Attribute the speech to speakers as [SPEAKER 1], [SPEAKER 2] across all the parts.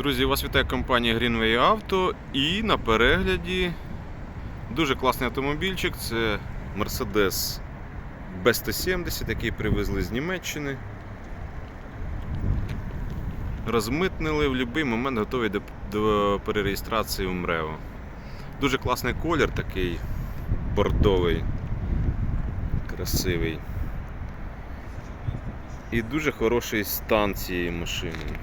[SPEAKER 1] Друзі, вас вітає компанія Greenway Auto і на перегляді дуже класний автомобільчик. Це Mercedes B170, який привезли з Німеччини. Розмитнили в будь-який момент готові до, до перереєстрації в МРЕО. Дуже класний колір такий бордовий, красивий. І дуже хороший стан цієї машини.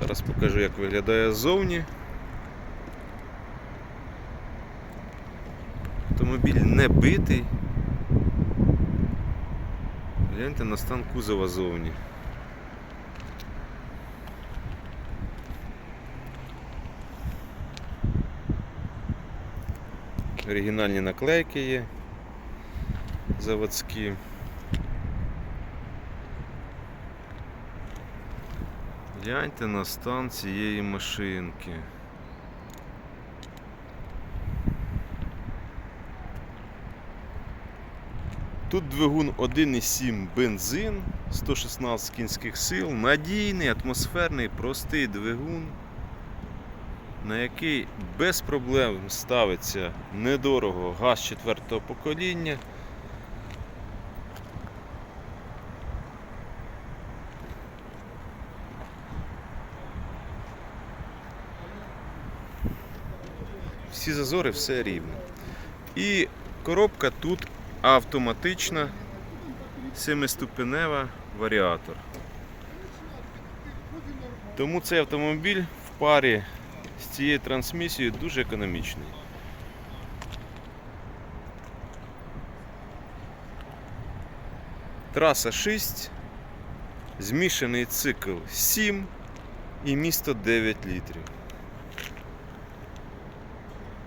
[SPEAKER 1] Зараз покажу, як виглядає ззовні. Автомобіль не битий. Гляньте на стан кузова ззовні. Оригінальні наклейки є заводські. Гляньте на стан цієї машинки. Тут двигун 1,7 бензин, 116 кінських сил, надійний, атмосферний, простий двигун, на який без проблем ставиться недорого газ четвертого покоління. Всі зазори, все рівно. І коробка тут автоматична, семиступенева варіатор. Тому цей автомобіль в парі з цією трансмісією дуже економічний. Траса 6, змішаний цикл 7 і місто 9 літрів.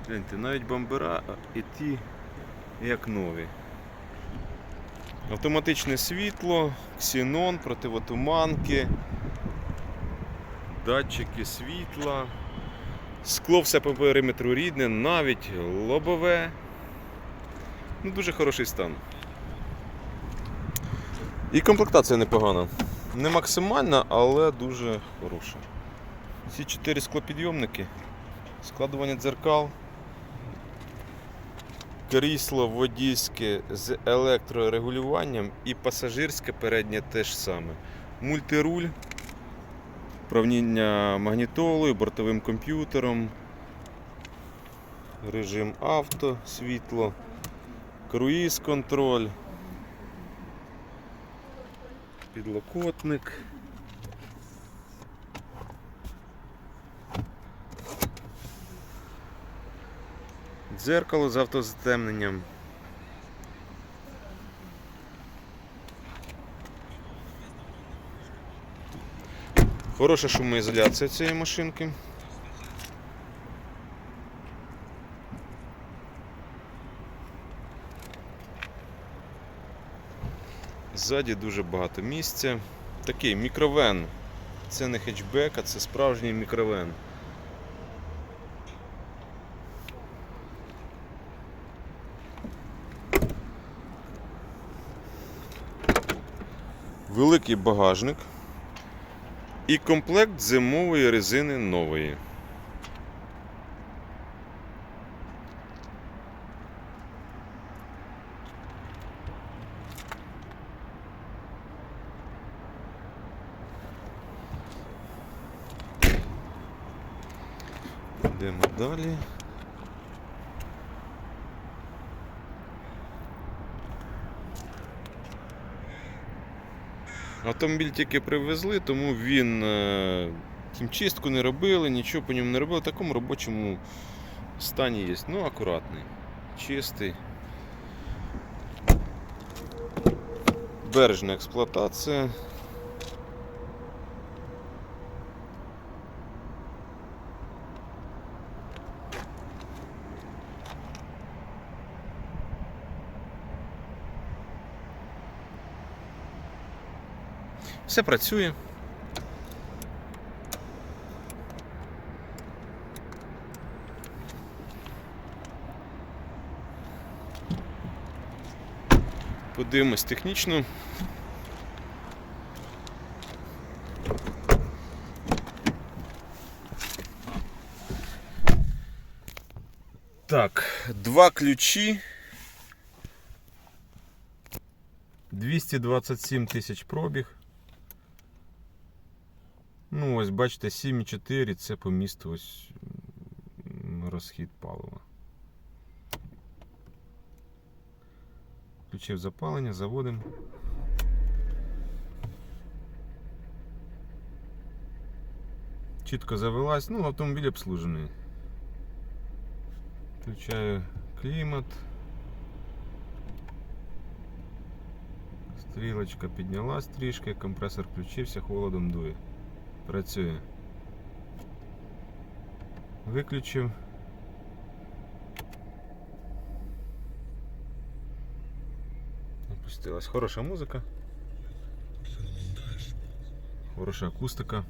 [SPEAKER 1] Гляньте, навіть бамбера і ті як нові. Автоматичне світло, ксенон, противотуманки, датчики світла, скло все по периметру рідне, навіть лобове. Ну, Дуже хороший стан. І комплектація непогана. Не максимальна, але дуже хороша. Ці чотири склопідйомники, складування дзеркал крісло водійське з електрорегулюванням і пасажирське переднє теж саме. Мультируль, управління магнітолою, бортовим комп'ютером, режим авто, світло, круїз контроль, підлокотник. Дзеркало з автозатемненням. Хороша шумоізоляція цієї машинки. Ззаді дуже багато місця. Такий мікровен. Це не хетчбек, а це справжній мікровен. Великий багажник і комплект зимової резини нової. Йдемо далі. Автомобіль тільки привезли, тому він е, хімчистку не робили, нічого по ньому не робили. В такому робочому стані є. Ну, акуратний, чистий. Бережна експлуатація. Все працює. Подивимось технічно. Так, два ключі. 227 тисяч пробіг. Ось бачите, 7,4 це по місту ось розхід палива. Включив запалення, заводимо. Чітко завелась, ну, автомобіль обслужений. Включаю клімат. Стрілочка піднялась трішки, компресор включився, холодом дує. Працює. Виключив. Опустилась. Хороша музика. Хороша акустика.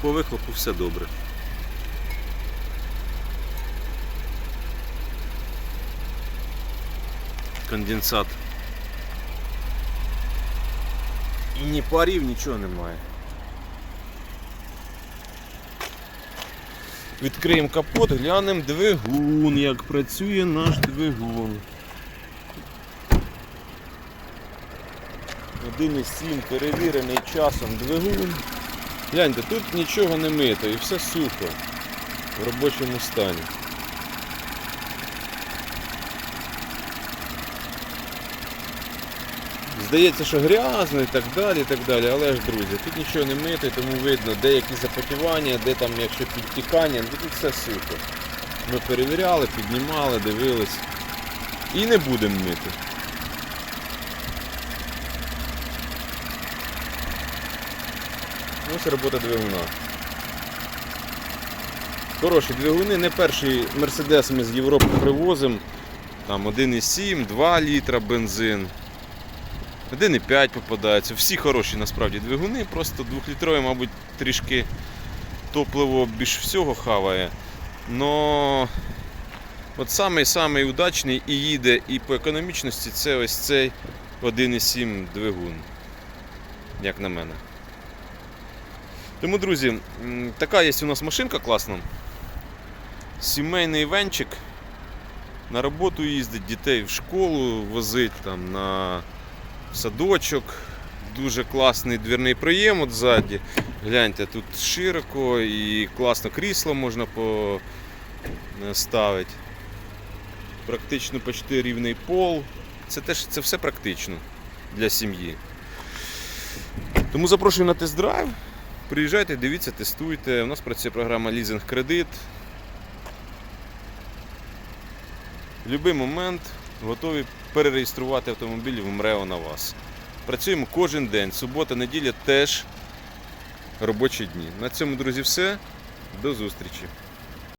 [SPEAKER 1] По вихлопу все добре. Конденсат. І ні парів, нічого немає. Відкриємо капот, глянемо двигун, як працює наш двигун. 1,7 перевірений часом двигун. Гляньте, тут нічого не мито і все сухо в робочому стані. Здається, що грязно і так далі, і так далі, але ж, друзі, тут нічого не мито, тому видно, де які запотівання, де там, якщо підтікання, тут все сухо. Ми перевіряли, піднімали, дивились. І не будемо мити. Ось робота двигуна. Хороші двигуни, не перший Мерседес ми з Європи привозимо. Там 1,7, 2 літра бензин. 1,5 попадається. Всі хороші насправді двигуни, просто 2-літрові, мабуть, трішки топливо більш всього хаває. Но от самий-самий удачний і їде, і по економічності це ось цей 1,7 двигун. Як на мене. Тому, друзі, така є у нас машинка класна. Сімейний венчик. На роботу їздить, дітей в школу возить, там, на садочок. Дуже класний двірний проєм от ззаді. Гляньте, тут широко і класно крісло можна поставити. Практично почти рівний пол. Це теж це все практично для сім'ї. Тому запрошую на тест-драйв. Приїжджайте, дивіться, тестуйте. У нас працює програма Лізинг Кредит. В будь-який момент готові перереєструвати автомобіль в МРЕО на вас. Працюємо кожен день. Субота, неділя теж робочі дні. На цьому, друзі, все. До зустрічі.